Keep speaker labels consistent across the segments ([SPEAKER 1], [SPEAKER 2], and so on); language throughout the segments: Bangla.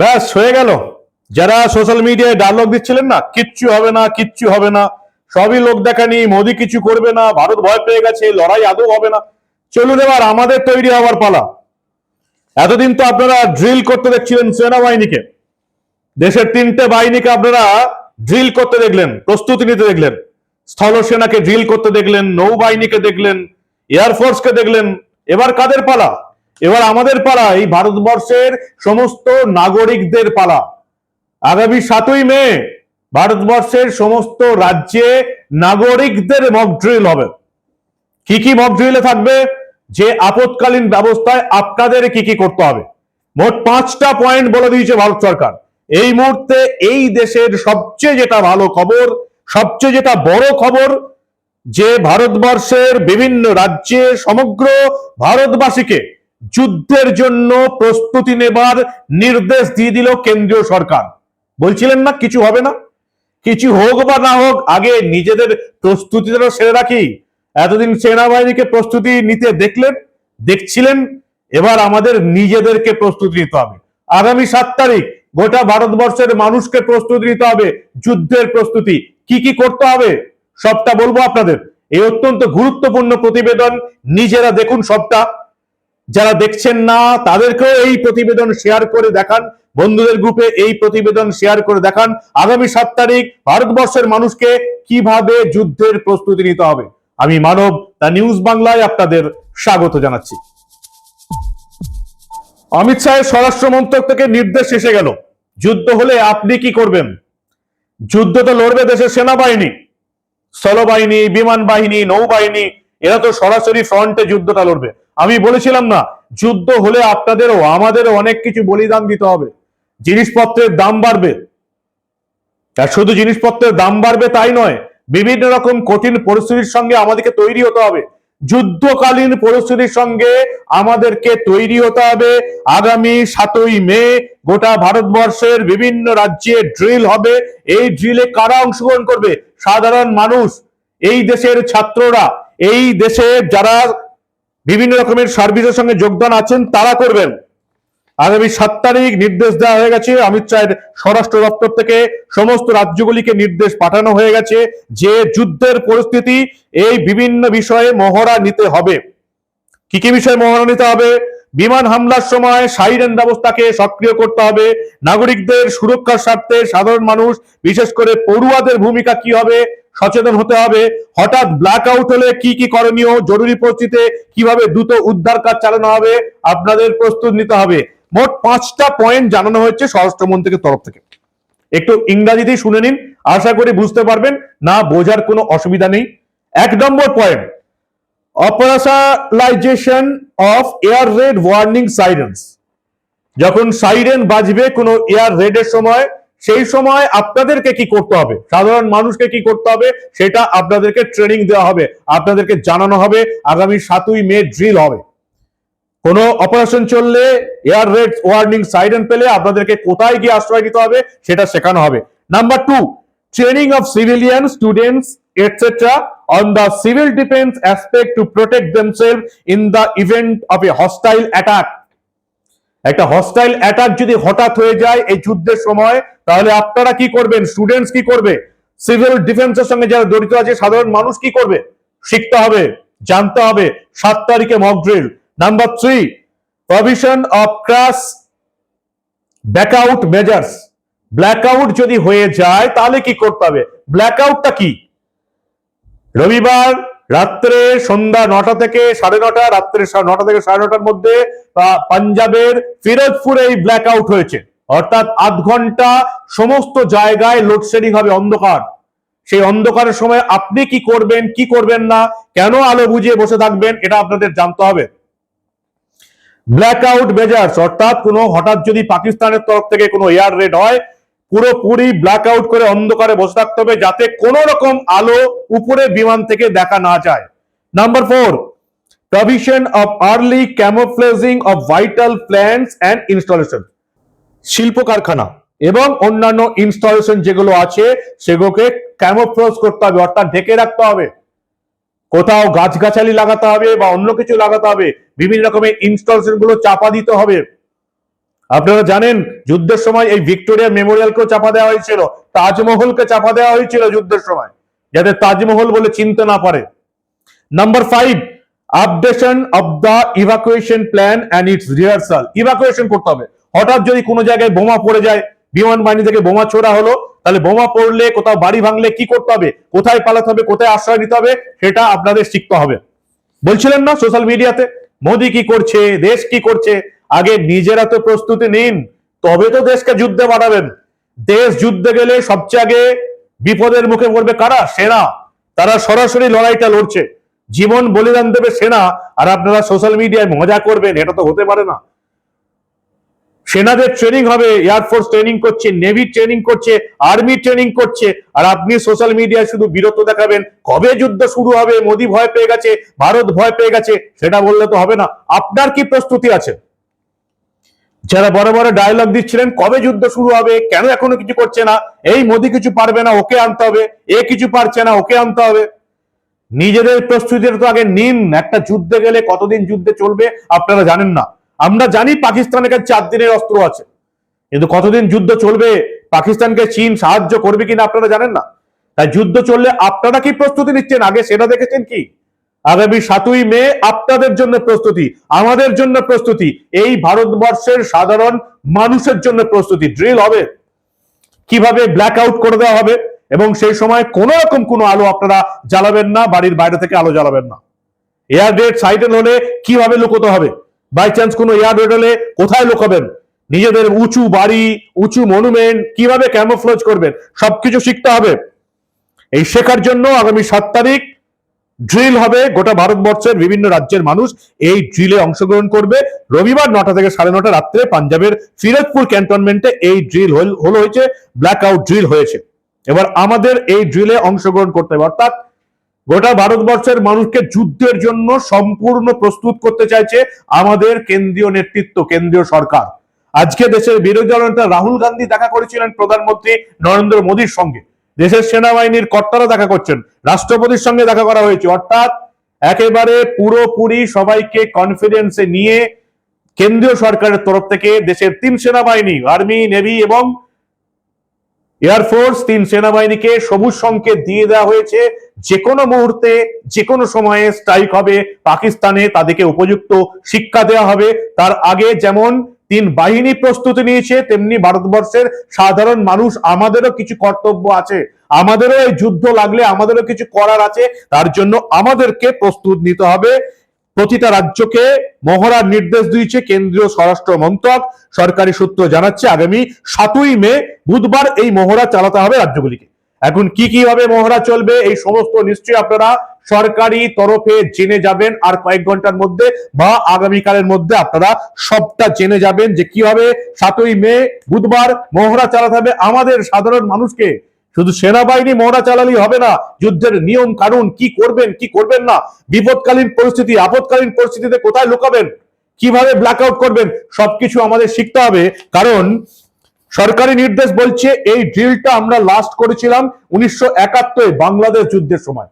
[SPEAKER 1] ব্যাস, হয়ে গেল। যারা সোশ্যাল মিডিয়ায় ডায়লগ দিচ্ছিলেন না, কিচ্ছু হবে না, কিচ্ছু হবে না। সবই লোক দেখানি, মোদি কিছু করবে না, ভারত ভয় পেয়ে গেছে, লড়াই আদৌ হবে না। চলুন এবার আমাদের তৈরি হওয়ার পালা। এতদিন তো আপনারা ড্রিল করতে দেখছিলেন সেনাবাহিনীকে। দেশের তিনটে বাহিনীকে আপনারা ড্রিল করতে দেখলেন, প্রস্তুতি নিতে দেখলেন। স্থল সেনাকে ড্রিল করতে দেখলেন, নৌবাহিনীকে দেখলেন এয়ারফোর্সকে দেখলেন। এবার কাদের পালা? এবার আমাদের পালা, এই ভারতবর্ষের সমস্ত নাগরিকদের পালা। আগামী সাতই মে ভারতবর্ষের সমস্ত রাজ্যে নাগরিকদের মক ড্রিল হবে। কি কি মক ড্রিলে থাকবে? যে আপৎকালীন ব্যবস্থায় আপনাদের কি কি করতে হবে? মোট পাঁচটা পয়েন্ট বলে দিয়েছে ভারত সরকার। এই মুহূর্তে এই দেশের সবচেয়ে যেটা ভালো খবর, সবচেয়ে যেটা বড় খবর, যে ভারতবর্ষের বিভিন্ন রাজ্যে সমগ্র ভারতবাসীকে যুদ্ধের জন্য প্রস্তুতি নেবার নির্দেশ দিয়ে দিল কেন্দ্রীয় সরকার। বলছিলেন না, কিছু হবে না? কিছু হোক বা না হোক, আগে নিজেদের প্রস্তুতিটা সেরে রাখি। এতদিন সেনাবাহিনীকে প্রস্তুতি নিতে দেখলেন, দেখছিলেন, এবার আমাদের নিজেদেরকে প্রস্তুতি নিতে হবে। আগামী সাত তারিখ গোটা ভারতবর্ষের মানুষকে প্রস্তুতি নিতে হবে, যুদ্ধের প্রস্তুতি। কি কি করতে হবে, সবটা বলব আপনাদের। এই অত্যন্ত গুরুত্বপূর্ণ প্রতিবেদন, নিজেরা দেখুন সবটা। যারা দেখছেন না, তাদেরকেও এই প্রতিবেদন শেয়ার করে দেখান। বন্ধুদের গ্রুপে এই প্রতিবেদন শেয়ার করে দেখান। আগামী সাত তারিখ ভারতবর্ষের মানুষকে কীভাবে যুদ্ধের প্রস্তুতি নিতে হবে। আমি মানব দ্য নিউজ বাংলায় আপনাদের স্বাগত জানাচ্ছি। অমিত শাহের স্বরাষ্ট্র মন্ত্রক থেকে নির্দেশ এসে গেল। যুদ্ধ হলে আপনি কি করবেন? যুদ্ধ তো লড়বে দেশের সেনাবাহিনী। স্থলবাহিনী বিমান বাহিনী নৌবাহিনী, এরা তো সরাসরি ফ্রন্টে যুদ্ধটা লড়বে। আমি বলেছিলাম না, যুদ্ধ হলে আপনাদেরও, আমাদেরও অনেক কিছু বলিদান দিতে হবে। জিনিসপত্রের দাম বাড়বে। আর শুধু জিনিসপত্রের দাম বাড়বে তাই নয় বিভিন্ন রকম কঠিন পরিস্থিতির সঙ্গে আমাদেরকে তৈরি হতে হবে। যুদ্ধকালীন পরিস্থিতির সঙ্গে আমাদেরকে তৈরি হতে হবে। আগামী সাতই মে গোটা ভারতবর্ষের বিভিন্ন রাজ্যে ড্রিল হবে। এই ড্রিলে কারা অংশগ্রহণ করবে? সাধারণ মানুষ, এই দেশের ছাত্ররা, এই দেশে যারা বিভিন্ন রকমের সার্ভিসের সঙ্গে যোগদান আছেন, তারা করবেন। আগামী সাত তারিখ নির্দেশ দেওয়া হয়ে গেছে। অমিত শাহের স্বরাষ্ট্র দপ্তর থেকে সমস্ত রাজ্যগুলিকে নির্দেশ পাঠানো হয়ে গেছে যে যুদ্ধের পরিস্থিতি এই বিভিন্ন বিষয়ে মহড়া নিতে হবে। কি কি বিষয়ে মহড়া নিতে হবে? বিমান হামলার সময় সাইরেন ব্যবস্থাকে সক্রিয় করতে হবে। নাগরিকদের সুরক্ষার স্বার্থে সাধারণ মানুষ, বিশেষ করে পড়ুয়াদের ভূমিকা কি হবে সচেতন হতে হবে। হঠাৎ ব্ল্যাক আউট হলে কি কি করণীয়? জরুরি পরিস্থিতিতে কীভাবে দ্রুত উদ্ধার কাজ চালানো হবে? আপনাদের প্রস্তুত নিতে হবে। মোট পাঁচটা পয়েন্ট জানানো হয়েছে স্বরাষ্ট্রমন্ত্রীর তরফ থেকে। একটু ইংরাজিতেই শুনে নিন, আশা করি বুঝতে পারবেন, না বোঝার কোনো অসুবিধা নেই। এক number point operationalization of air raid warning sirens যখন সাইরেন বাজবে কোনো এয়ার রেডের সময়, সেই সময় আপনাদেরকে কি করতে হবে? সাধারণ মানুষকে কি করতে হবে? সেটা আপনাদেরকে ট্রেনিং দেওয়া হবে, আপনাদেরকে জানানো হবে, আগামী সাতই মে ড্রিল হবে। কোনো অপারেশন চললে এয়ার রেড ওয়ার্নিং সাইরেন পেলে আপনাদেরকে কোথায় গিয়ে আশ্রয় নিতে হবে সেটা শেখানো হবে। Number two training of civilian students etcetera on the civil defence aspect to protect themselves in the event of a hostile attack একটা হস্টাইল অ্যাটাক যদি হঠাৎ হয়ে যায় এই যুদ্ধের সময়, তাহলে আপনারা কি করবেন? স্টুডেন্টস কি করবে? সিভিল ডিফেন্সের সঙ্গে যারা জড়িত আছে, সাধারণ মানুষ কি করবে? শিখতে হবে, জানতে হবে। সাত তারিখে mock drill number three provision of crash blackout measures blackout যদি হয়ে যায়, তাহলে কি করতে হবে? ব্ল্যাকআউটটা কি? রবিবার রাত্রে সন্ধ্যা নটা থেকে সাড়ে নটা, রাত্রে নটা থেকে সাড়ে নটার মধ্যে পাঞ্জাবের ফিরোজপুরে এই ব্ল্যাক আউট হয়েছে। অর্থাৎ আধ ঘণ্টা সমস্ত জায়গায় লোডশেডিং হবে, অন্ধকার। সেই অন্ধকারের সময় আপনি কি করবেন কি করবেন না, কেন আলো বুঝিয়ে বসে থাকবেন, এটা আপনাদের জানতে হবে। ব্ল্যাক আউট মেজার্স অর্থাৎ কোনো হঠাৎ যদি পাকিস্তানের তরফ থেকে কোনো এয়ার রেড হয়, পুরোপুরি ব্ল্যাক আউট করে অন্ধকারে বসে থাকতে হবে যাতে কোনো রকম আলো উপরে বিমান থেকে দেখা না যায়। Number four provision of early camouflaging of vital plants and installation শিল্প কারখানা এবং অন্যান্য ইনস্টলেশন যেগুলো আছে, সেগুলোকে ক্যামোফ্লোজ করতে হবে, অর্থাৎ ঢেকে রাখতে হবে। কোথাও গাছগাছালি লাগাতে হবে বা অন্য কিছু লাগাতে হবে বিভিন্ন রকমের ইনস্টলেশনগুলো চাপা দিতে হবে। আপনারা জানেন, যুদ্ধের সময় এই ভিক্টোরিয়া মেমোরিয়ালকেও চাপা দেওয়া হয়েছিল, তাজমহলকে চাপা দেওয়া হয়েছিল যুদ্ধের সময়, যাতে তাজমহল বলে চিনতে না পারে। Number five updation of the evacuation plan and its rehearsal evacuation করতে হবে। হঠাৎ যদি কোনো জায়গায় বোমা পড়ে যায়, বিমান বাহিনী থেকে বোমা ছোড়া হলো, তাহলে বোমা পড়লে কোথাও বাড়ি ভাঙলে কি করতে হবে? কোথায় পালাতে হবে? কোথায় আশ্রয় নিতে হবে? সেটা আপনাদের শিখতে হবে। বলছিলেন না সোশ্যাল মিডিয়াতে মোদি কি করছে, দেশ কি করছে? আগে নিজেরা তো প্রস্তুতি নিন, তবে তো দেশকে যুদ্ধে বাড়াবেন। দেশ যুদ্ধে গেলে সবচেয়ে আগে বিপদের মুখে পড়বে কারা? সেনা। তারা সরাসরি লড়াইটা লড়ছে। জীবন বলিদান দেবে সেনা। আর আপনারা সোশ্যাল মিডিয়ায় মজা করবেন, এটা তো হতে পারে না। সেনাদের ট্রেনিং হবে এয়ারফোর্স ট্রেনিং করছে নেভি ট্রেনিং করছে আর্মি ট্রেনিং করছে। আর আপনি সোশ্যাল মিডিয়ায় শুধু বিরত দেখাবেন, কবে যুদ্ধ শুরু হবে, মোদী ভয় পেয়ে গেছে, ভারত ভয় পেয়ে গেছে, সেটা বললে তো হবে না। আপনার কি প্রস্তুতি আছে? যারা বড় বড় ডায়লগ দিচ্ছিলেন, কবে যুদ্ধ শুরু হবে, কেন এখনও কিছু করছে না, এই মোদি কিছু পারবে না, ওকে আনতে হবে, এ কিছু পারছে না, ওকে আনতে হবে। নিজেদের প্রস্তুতির তো আগে নিন, একটা যুদ্ধে গেলে কতদিন যুদ্ধে চলবে, আপনারা জানেন না। আমরা জানি পাকিস্তানের কাছে চার দিনের অস্ত্র আছে। কিন্তু কতদিন যুদ্ধ চলবে? পাকিস্তানকে চীন সাহায্য করবে কিনা আপনারা জানেন না। তাই যুদ্ধ চললে আপনারা কি প্রস্তুতি নিচ্ছেন? আগে সেটা দেখেছেন কি? আগামী সাতই মে আপনাদের জন্য প্রস্তুতি, আমাদের জন্য প্রস্তুতি, এই ভারতবর্ষের সাধারণ মানুষের জন্য প্রস্তুতি ড্রিল হবে। কীভাবে ব্ল্যাক আউট করে দেওয়া হবে? এবং সেই সময় কোন রকম কোনো আলো আপনারা জ্বালাবেন না, বাড়ির বাইরে থেকে আলো জ্বালাবেন না। এয়ার ডেট সাইটেল হলে কীভাবে লুকোতে হবে? বাই চান্স কোনো এয়ার ডেট হলে কোথায় লুকাবেন? নিজেদের উঁচু বাড়ি, উঁচু মনুমেন্ট কীভাবে ক্যামোফ্লোজ করবেন? সবকিছু শিখতে হবে। এই শেখার জন্য আগামী সাত তারিখ ড্রিল হবে গোটা ভারতবর্ষের বিভিন্ন রাজ্যের মানুষ। এই ড্রিলে অংশগ্রহণ করবে। রবিবার নটা থেকে সাড়ে নটা রাত্রে পাঞ্জাবের ফিরোজপুর ক্যান্টনমেন্টে এই ড্রিল হলো হয়েছে ব্ল্যাক আউট ড্রিল হয়েছে। এবার আমাদের এই ড্রিলে অংশগ্রহণ করতে হবে। অর্থাৎ গোটা ভারতবর্ষের মানুষকে যুদ্ধের জন্য সম্পূর্ণ প্রস্তুত করতে চাইছে আমাদের কেন্দ্রীয় নেতৃত্ব, কেন্দ্রীয় সরকার। আজকে দেশের বিরোধী দলনেতা রাহুল গান্ধী দেখা করেছিলেন প্রধানমন্ত্রী নরেন্দ্র মোদীর সঙ্গে। দেশের সেনাবাহিনীর কর্তারা দেখা করছেন, রাষ্ট্রপতির সঙ্গে দেখা করা হয়েছে। অর্থাৎ একেবারে পুরোপুরি সবাইকে কনফিডেন্সে নিয়ে কেন্দ্রীয় সরকারের তরফ থেকে দেশের তিন সেনাবাহিনী আর্মি নেভি এবং এয়ারফোর্স তিন সেনাবাহিনীকে সবুজ সংকেত দিয়ে দেওয়া হয়েছে। যে কোনো মুহূর্তে যে কোনো সময়ে স্ট্রাইক হবে। পাকিস্তানে তাদেরকে উপযুক্ত শিক্ষা দেওয়া হবে। তার আগে যেমন তিন বাহিনী প্রস্তুতি নিয়েছে, তেমনি ভারতবর্ষের সাধারণ মানুষ আমাদেরও কিছু কর্তব্য আছে। আমাদেরও এই যুদ্ধ লাগলে আমাদেরও কিছু করার আছে। তার জন্য আমাদেরকে প্রস্তুত নিতে হবে। প্রতিটা রাজ্যকে মহড়ার নির্দেশ দিয়েছে কেন্দ্রীয় স্বরাষ্ট্র মন্ত্রক। সরকারি সূত্র জানাচ্ছে, আগামী সাতই মে বুধবার এই মহড়া চালাতে হবে রাজ্যগুলিকে। এখন কি কি ভাবে মহড়া চলবে, এই সমস্ত নিশ্চয়ই আপনারা সরকারি তরফে জেনে যাবেন। আর কয়েক ঘণ্টার মধ্যে বা আগামীকালের মধ্যে আপনারা সবটা জেনে যাবেন যে কীভাবে সাতই মে বুধবার মহড়া চালাতে হবে। আমাদের সাধারণ মানুষকে শুধু সেনাবাহিনী মহড়া চালালেই হবে না, যুদ্ধের নিয়ম কানুন, কি করবেন কি করবেন না, বিপদকালীন পরিস্থিতি, আপদকালীন পরিস্থিতিতে কোথায় লুকাবেন, কীভাবে ব্ল্যাক আউট করবেন, সবকিছু আমাদের শিখতে হবে, কারণ সরকারি নির্দেশ বলছে এই ড্রিলটা আমরা লাস্ট করেছিলাম উনিশশো বাংলাদেশ যুদ্ধের সময়।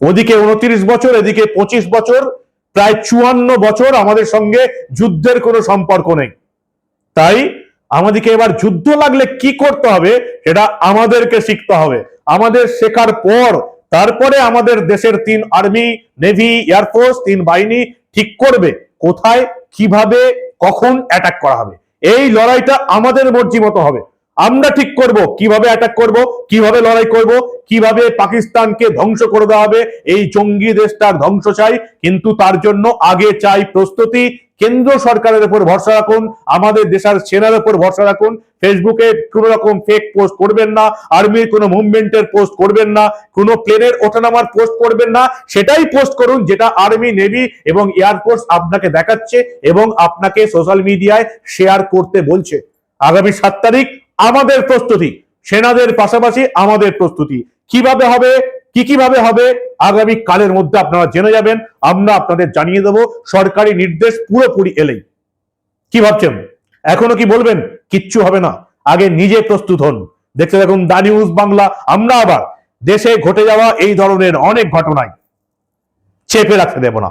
[SPEAKER 1] ওদিকে উনত্রিশ বছর, এদিকে পঁচিশ বছর, প্রায় চুয়ান্ন বছর আমাদের সঙ্গে যুদ্ধের কোনো সম্পর্ক নেই। তাই আমাদেরকে এবার যুদ্ধ লাগলে কি করতে হবে এটা আমাদেরকে শিখতে হবে। আমাদের শেখার পর তারপরে আমাদের দেশের তিন আর্মি, নেভি এয়ারফোর্স তিন বাহিনী ঠিক করবে, কোথায়, কীভাবে, কখন অ্যাটাক করা হবে। এই লড়াইটা আমাদের মর্জি মতো হবে। আমরা ঠিক করব, কীভাবে অ্যাটাক করব, কীভাবে লড়াই করব, কীভাবে পাকিস্তানকে ধ্বংস করে দেওয়া হবে, এই জঙ্গি দেশটার ধ্বংস চাই কিন্তু তার জন্য আগে চাই প্রস্তুতি কেন্দ্র সরকারের উপর ভরসা রাখুন, আমাদের দেশের সেনার উপর ভরসা রাখুন। ফেসবুকে কোন রকম ফেক পোস্ট করবেন না আর্মির কোনো মুভমেন্টের পোস্ট করবেন না, কোনো প্লেনের ওঠানামার পোস্ট করবেন না। সেটাই পোস্ট করুন যেটা আর্মি নেভি এবং এয়ারফোর্স আপনাকে দেখাচ্ছে এবং আপনাকে সোশ্যাল মিডিয়ায় শেয়ার করতে বলছে। আগামী সাত তারিখ আমাদের প্রস্তুতি, সেনাদের পাশাপাশি আমাদের প্রস্তুতি। কীভাবে হবে? কি কীভাবে হবে? আগামী কালের মধ্যে আপনারা জেনে যাবেন। আমরা আপনাদের জানিয়ে দেব, সরকারি নির্দেশ পুরোপুরি এলেই। কি ভাবছেন? এখনও কি বলবেন? কিচ্ছু হবে না। আগে নিজে প্রস্তুত হন। দেখতে দেখুন দা নিউজ বাংলা। আমরা আবার দেশে ঘটে যাওয়া এই ধরনের অনেক ঘটনায় চেপে রাখতে দেব না।